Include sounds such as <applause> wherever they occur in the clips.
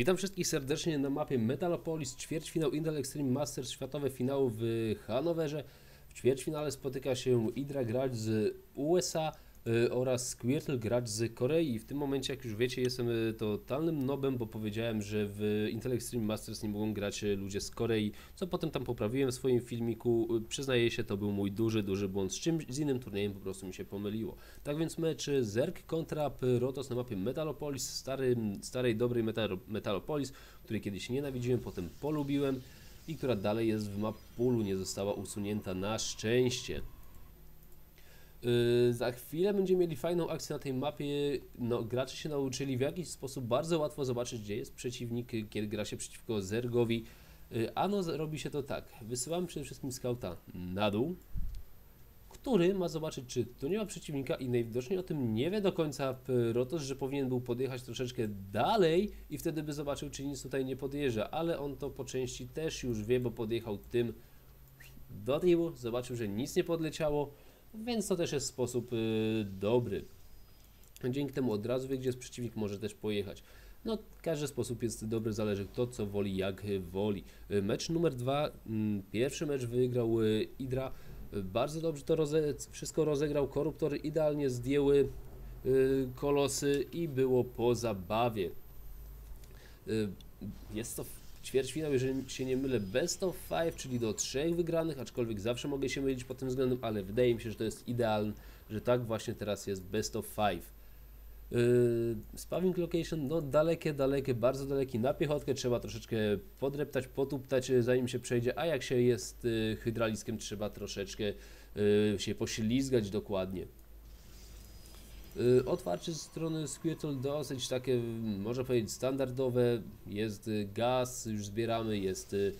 Witam wszystkich serdecznie na mapie Metalopolis, ćwierćfinał Intel Extreme Masters, światowe finały w Hanowerze. W ćwierćfinale spotyka się Idra gracz z USA oraz Squirtle gracz z Korei. W tym momencie, jak już wiecie, jestem y, totalnym nobem, bo powiedziałem, że w Intel Extreme Masters nie mogą grać y, ludzie z Korei, co potem tam poprawiłem w swoim filmiku. Y, Przyznaję się, to był mój duży, duży błąd. Z czymś, z innym turniejem po prostu mi się pomyliło. Tak więc mecz y, Zerk kontra Pyrotos na mapie Metalopolis, stary, starej, dobrej Metalo, Metalopolis, której kiedyś nienawidziłem, potem polubiłem i która dalej jest w map poolu, nie została usunięta na szczęście. Yy, za chwilę będziemy mieli fajną akcję na tej mapie. No, gracze się nauczyli w jakiś sposób bardzo łatwo zobaczyć, gdzie jest przeciwnik, y, kiedy gra się przeciwko Zergowi. Yy, ano robi się to tak. Wysyłamy przede wszystkim skauta na dół, który ma zobaczyć, czy tu nie ma przeciwnika i najwidoczniej o tym nie wie do końca Rotos, że powinien był podjechać troszeczkę dalej i wtedy by zobaczył, czy nic tutaj nie podjeżdża, ale on to po części też już wie, bo podjechał tym do tyłu, zobaczył, że nic nie podleciało, więc to też jest sposób y, dobry. Dzięki temu od razu wie, gdzie przeciwnik, może też pojechać. No, każdy sposób jest dobry, zależy kto co woli, jak woli. Mecz numer dwa, mm, pierwszy mecz wygrał Idra. Y, Bardzo dobrze to roze, wszystko rozegrał, koruptory idealnie zdjęły y, kolosy i było po zabawie. Jest to ćwierćfinał, jeżeli się nie mylę, best of five, czyli do trzech wygranych, aczkolwiek zawsze mogę się mylić pod tym względem, ale wydaje mi się, że to jest idealne, że tak właśnie teraz jest best of five. Yy, spawning location, no dalekie, dalekie, bardzo dalekie, na piechotkę trzeba troszeczkę podreptać, potuptać, yy, zanim się przejdzie, a jak się jest yy, hydrauliskiem, trzeba troszeczkę yy, się poślizgać dokładnie. Y, Otwarcie strony Squirtle dosyć takie, można powiedzieć, standardowe. Jest y, gaz, już zbieramy, jest y,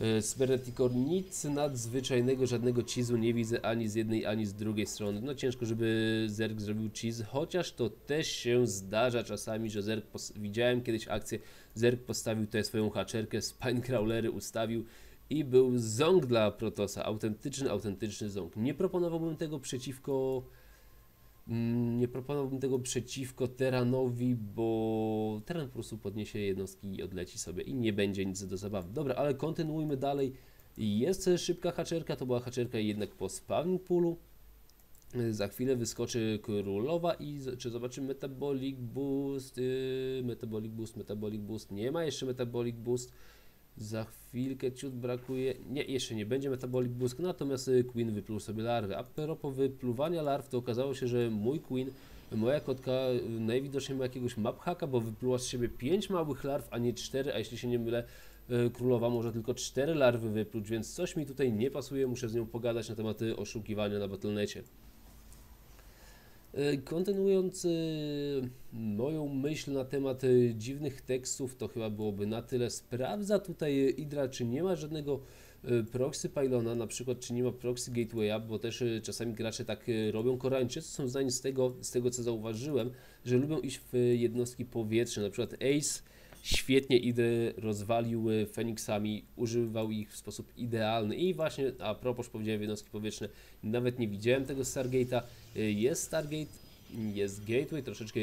y, Cyberneticor. Nic nadzwyczajnego, żadnego cheese'u nie widzę ani z jednej, ani z drugiej strony. No ciężko, żeby Zerg zrobił cheese, chociaż to też się zdarza czasami, że Zerg, widziałem kiedyś akcję, Zerg postawił tutaj swoją haczerkę, spine ustawił i był ząg dla Protosa, autentyczny, autentyczny ząg. Nie proponowałbym tego przeciwko Nie proponowałbym tego przeciwko Teranowi, bo Teran po prostu podniesie jednostki i odleci sobie i nie będzie nic do zabawy. Dobra, ale kontynuujmy dalej. Jest szybka haczerka, to była haczerka jednak po spawning poolu. Za chwilę wyskoczy królowa i czy zobaczymy metabolic boost, yy, metabolic boost, metabolic boost, nie ma jeszcze metabolic boost. Za chwilkę ciut brakuje. Nie, jeszcze nie będzie Metabolic Boost, natomiast y, Queen wypluł sobie larwy. A propos wypluwania larw, to okazało się, że mój Queen, moja kotka, y, najwidoczniej ma jakiegoś map bo wypluła z siebie 5 małych larw, a nie 4, a jeśli się nie mylę, y, królowa może tylko 4 larwy wypluć, więc coś mi tutaj nie pasuje, muszę z nią pogadać na temat oszukiwania na Battle.necie. Y, Kontynuując y, moją myśl na temat y, dziwnych tekstów, to chyba byłoby na tyle. Sprawdza tutaj Idra, czy nie ma żadnego proxy pylona, na przykład czy nie ma proxy gatewaya, bo też czasami gracze tak robią. Koreańczycy są zdani z tego, z tego co zauważyłem, że lubią iść w jednostki powietrzne, na przykład Ace świetnie Idry rozwalił Feniksami, używał ich w sposób idealny. I właśnie, a propos powiedziałem jednostki powietrzne, nawet nie widziałem tego Stargate'a, Y, Jest Stargate, jest Gateway, troszeczkę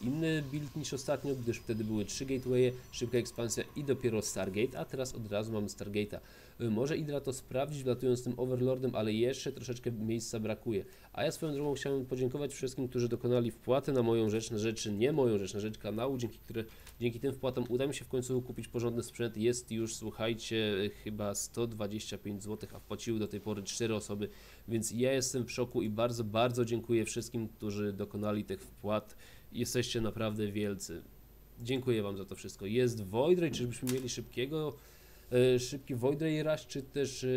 inny build niż ostatnio, gdyż wtedy były trzy Gatewaye, szybka ekspansja i dopiero Stargate, a teraz od razu mamy Stargate'a. Y, Może Idra to sprawdzić, wlatując tym Overlordem, ale jeszcze troszeczkę miejsca brakuje. A ja swoją drogą chciałem podziękować wszystkim, którzy dokonali wpłaty na moją rzecz, na rzeczy, nie moją rzecz, na rzecz kanału, dzięki, które, dzięki tym wpłatom uda mi się w końcu kupić porządny sprzęt. Jest już, słuchajcie, chyba 125 zł, a wpłaciły do tej pory 4 osoby, więc ja jestem w szoku i bardzo, bardzo dziękuję wszystkim, którzy dokonali tych wpłat. Jesteście naprawdę wielcy. Dziękuję Wam za to wszystko. Jest Void Ray, czyżbyśmy mieli szybkiego, e, szybki Void Ray Rush, czy też e,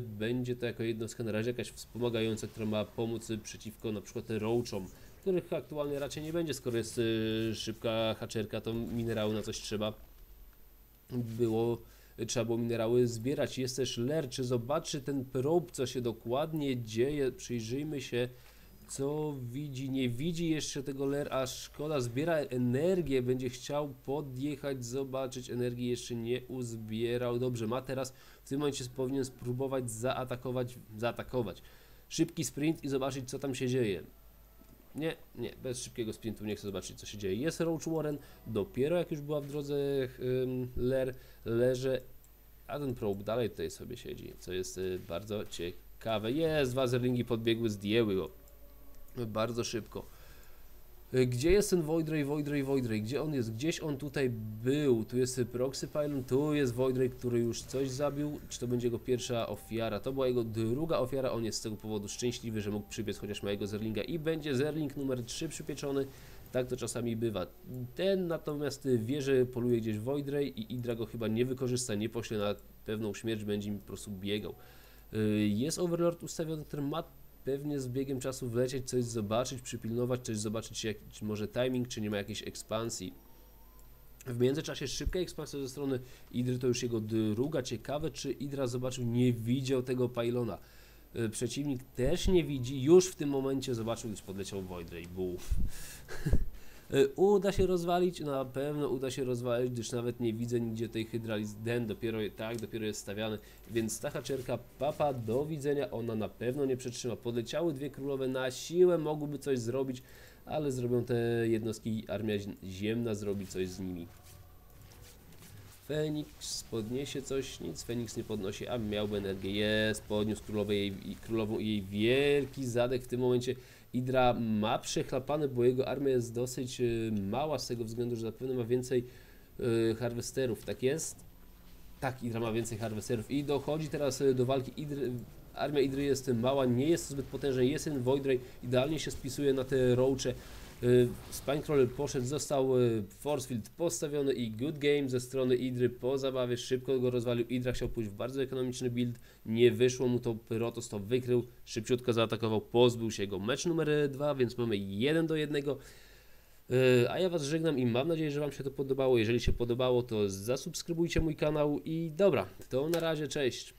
będzie to jako jednostka na razie jakaś wspomagająca, która ma pomóc przeciwko na przykład Roachom, których aktualnie raczej nie będzie, skoro jest e, szybka haczerka, to minerały na coś trzeba było, trzeba było minerały zbierać. Jest też Ler, czy zobaczy ten probe, co się dokładnie dzieje, przyjrzyjmy się, co widzi, nie widzi jeszcze tego Ler, a szkoda, zbiera energię, będzie chciał podjechać, zobaczyć, energii jeszcze nie uzbierał, dobrze, ma teraz, w tym momencie powinien spróbować zaatakować, zaatakować, szybki sprint i zobaczyć, co tam się dzieje. Nie, nie, bez szybkiego sprintu nie chcę zobaczyć co się dzieje. Jest Roach Warren, dopiero jak już była w drodze um, Ler, Lerze, a ten probe dalej tutaj sobie siedzi, co jest y, bardzo ciekawe. Jest, dwa zerlingi podbiegły, zdjęły go bardzo szybko. Y, Gdzie jest ten Voidray, Voidray, Voidray? Gdzie on jest? Gdzieś on tutaj był. Tu jest Proxy Pylon, tu jest Voidray, który już coś zabił. Czy to będzie jego pierwsza ofiara? To była jego druga ofiara. On jest z tego powodu szczęśliwy, że mógł przybiec chociaż małego Zerlinga. I będzie Zerling numer 3 przypieczony. Tak to czasami bywa. Ten natomiast wie, że poluje gdzieś Voidray i Idra go chyba nie wykorzysta, nie pośle na pewną śmierć, będzie mi po prostu biegał. Y, Jest Overlord ustawiony, który ma pewnie z biegiem czasu wlecieć, coś zobaczyć, przypilnować, coś zobaczyć, jak, czy może timing, czy nie ma jakiejś ekspansji. W międzyczasie szybka ekspansja ze strony Idry to już jego druga. Ciekawe, czy Idra zobaczył, nie widział tego pylona. Y, Przeciwnik też nie widzi, już w tym momencie zobaczył, gdyż podleciał Voidray. Bu. <laughs> Y, Uda się rozwalić? Na pewno uda się rozwalić, gdyż nawet nie widzę nigdzie tej Hydralis Den, dopiero tak, dopiero jest stawiany, więc ta haczerka papa do widzenia, ona na pewno nie przetrzyma. Podleciały dwie królowe na siłę, mogłyby coś zrobić, ale zrobią te jednostki, armia ziemna zrobi coś z nimi. Feniks podniesie coś, nic Feniks nie podnosi, a miałby energię, jest, podniósł i królową i jej wielki zadek w tym momencie. Idra ma przechlapane, bo jego armia jest dosyć y, mała z tego względu, że zapewne ma więcej y, harwesterów, tak jest? Tak, Idra ma więcej harwesterów i dochodzi teraz y, do walki Idry, armia Idry jest mała, nie jest zbyt potężna, jest ten Voidray, idealnie się spisuje na te roache. Y, Spinecrawler poszedł, został y, Forcefield postawiony i good game ze strony Idry po zabawie, szybko go rozwalił. Idra chciał pójść w bardzo ekonomiczny build, nie wyszło mu to, Pyrotos to wykrył, szybciutko zaatakował, pozbył się go. Mecz numer 2, więc mamy 1 do 1. A ja Was żegnam i mam nadzieję, że Wam się to podobało. Jeżeli się podobało, to zasubskrybujcie mój kanał i dobra, to na razie, cześć.